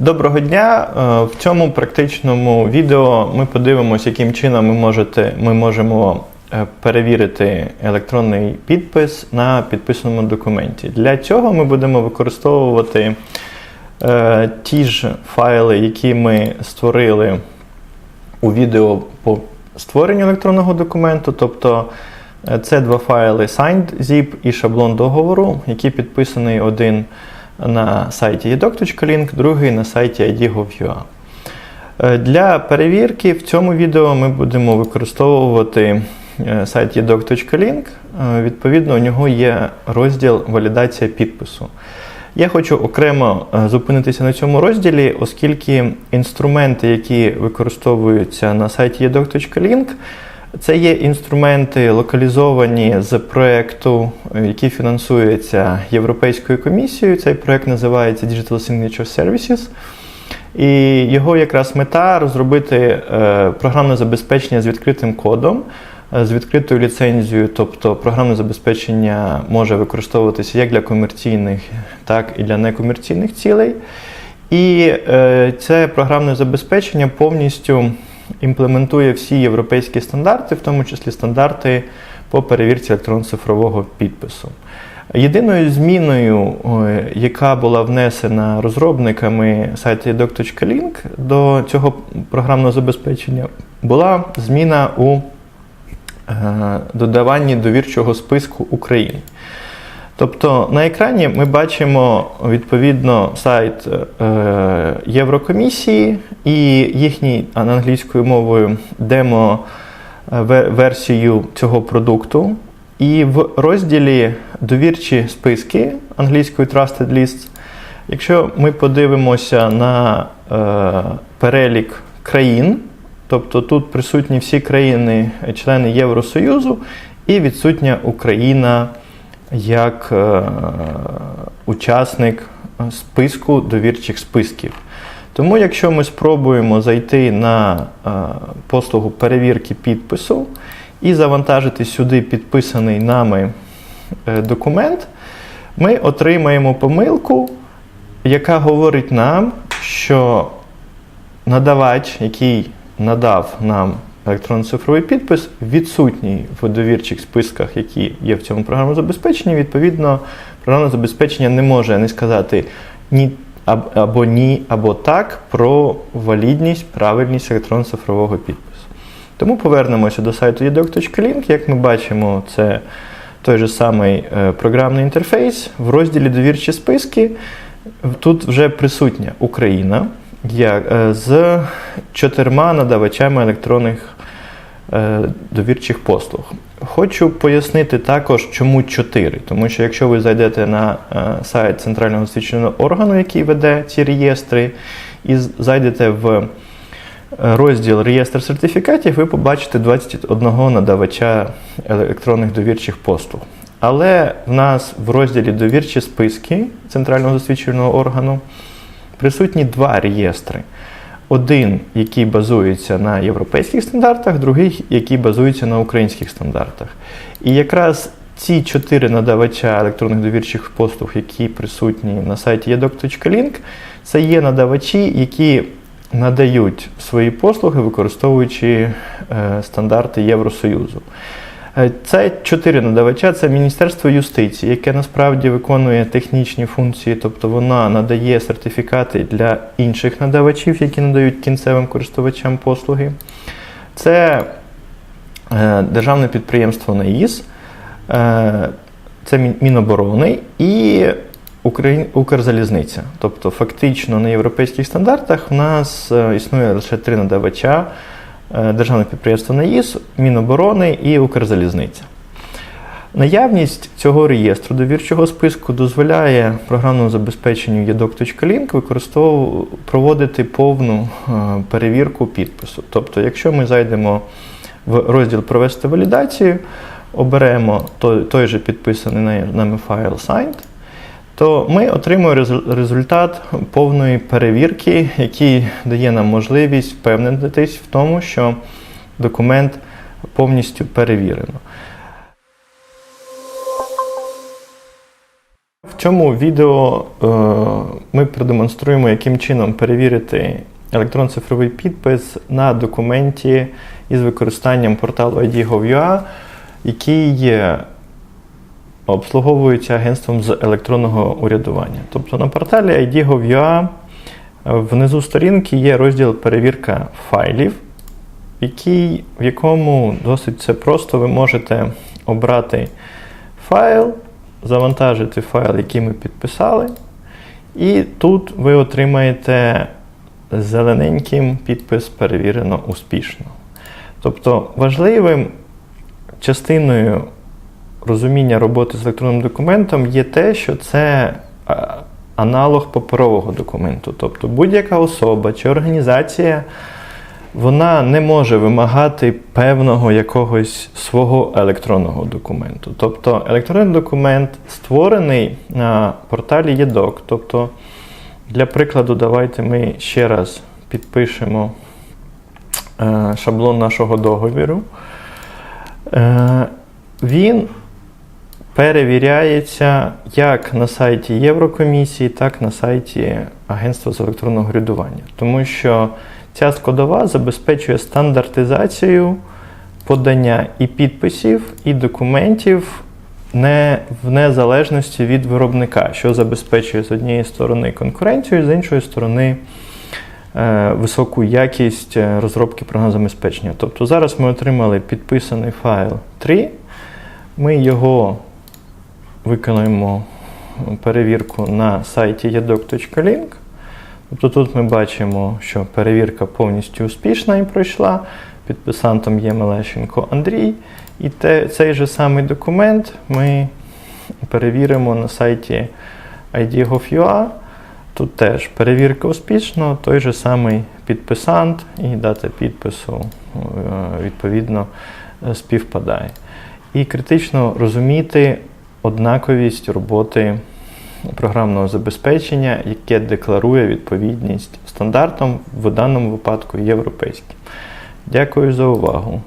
Доброго дня! Е, В цьому практичному відео ми подивимося, яким чином ми, можете, ми можемо е, перевірити електронний підпис на підписаному документі. Для цього ми будемо використовувати е, ті ж файли, які ми створили у відео по створенню електронного документу. Тобто е, це два файли signed.zip і шаблон договору, які підписаний один на сайті edoc.link, другий на сайті id.gov.ua. Е, Для перевірки в цьому відео ми будемо використовувати е, сайт edoc.link. Е, Відповідно, у нього є розділ валідація підпису. Я хочу окремо зупинитися на цьому розділі, оскільки інструменти, які використовуються на сайті edoc.link, це є інструменти локалізовані з проєкту, е, який фінансується Європейською комісією. Цей проєкт називається Digital Signature Services. І його якраз мета розробити е, програмне забезпечення з відкритим кодом, е, з відкритою ліцензією, тобто програмне забезпечення може використовуватися як для комерційних, так і для некомерційних цілей. І це програмне забезпечення повністю імплементує всі європейські стандарти, в тому числі стандарти по перевірці електронно-цифрового підпису. Єдиною зміною, яка була внесена розробниками сайту edoc.link до цього програмного забезпечення, була зміна у е, додаванні довірчого списку України. Тобто на екрані ми бачимо відповідно сайт е, Єврокомісії і їхній англійською мовою демо е, цього продукту. І в розділі довірчі списки англійською Trusted Lists, якщо ми подивимося на е, перелік країн, тобто тут присутні всі країни, е, члени Євросоюзу, і відсутня Україна як е, учасник списку довірчих списків. Тому, якщо ми спробуємо зайти на е, послугу перевірки підпису і завантажити сюди підписаний нами е, документ, ми отримаємо помилку, яка говорить нам, що надавач, який надав нам електронно-цифровий підпис, відсутній в довірчих списках, які є в цьому програмному забезпеченні. Відповідно, програмне забезпечення не може не сказати ні або ні, або так про валідність, правильність електронно-цифрового підпису. Тому повернемося до сайту edoc.link. Як ми бачимо, це той же самий е, програмний інтерфейс. В розділі довірчі списки тут вже присутня Україна е, з чотирма надавачами електронних довірчих послуг. Хочу пояснити також, чому чотири. Тому що якщо ви зайдете на е, сайт центрального освіченого органу, який веде ці реєстри, і зайдете в е, розділ реєстр сертифікатів, ви побачите 21 надавача електронних довірчих послуг. Але в нас в розділі довірчі списки центрального освіченого органу присутні два реєстри. Один, який базується на європейських стандартах, другий, який базується на українських стандартах. І якраз ці чотири надавача електронних довірчих послуг, які присутні на сайті edoc.link, це є надавачі, які надають свої послуги, використовуючи е, стандарти Євросоюзу. Е, Це чотири надавача: це Міністерство юстиції, яке насправді виконує технічні функції, тобто вона надає сертифікати для інших надавачів, які надають кінцевим користувачам послуги. Це е, державне підприємство НАІС, е, це Міноборони і Укрзалізниця. Тобто, фактично на європейських стандартах в нас існує лише три надавача: державне підприємство НАІС, Міноборони і Укрзалізниця. Наявність цього реєстру довірчого списку дозволяє програмному забезпеченню edoc.link використову проводити повну е, перевірку підпису. Тобто, якщо ми зайдемо в розділ Провести валідацію, оберемо той, той же підписаний нами файл Signed, то ми отримуємо результат повної перевірки, який дає нам можливість впевнитись в тому, що документ повністю перевірено. В цьому відео е, ми продемонструємо, яким чином перевірити електронно-цифровий підпис на документі із використанням порталу ID.gov.ua, який є обслуговується агентством з електронного урядування. Тобто на порталі ID.gov.ua е, внизу сторінки є розділ перевірка файлів, який, в якому досить все просто ви можете обрати файл, завантажити файл, який ми підписали, і тут ви отримаєте зелененьким підпис перевірено успішно. Тобто важливим частиною розуміння роботи з електронним документом є те, що це аналог паперового документу. Тобто будь-яка особа чи організація вона не може вимагати певного якогось свого електронного документу. Тобто електронний документ створений на порталі ЄДОК. Тобто, для прикладу, давайте ми ще раз підпишемо е, шаблон нашого договіру. Е, він перевіряється як на сайті Єврокомісії, так і на сайті Агентства з електронного урядування. Тому що ця складова забезпечує стандартизацію подання і підписів, і документів не в незалежності від виробника, що забезпечує з однієї сторони конкуренцію, з іншої сторони е, високу якість е, розробки програм забезпечення. Тобто зараз ми отримали підписаний файл 3, ми його виконуємо перевірку на сайті yadoc.link. Тобто тут ми бачимо, що перевірка повністю успішна і пройшла. Підписантом є Мелещенко Андрій. І те, цей же самий документ ми перевіримо на сайті ID.gov.ua. Тут теж перевірка успішна, той же самий підписант і дата підпису е, відповідно е, співпадає. І критично розуміти однаковість роботи програмного забезпечення, яке декларує відповідність стандартам, в даному випадку європейським. Дякую за увагу.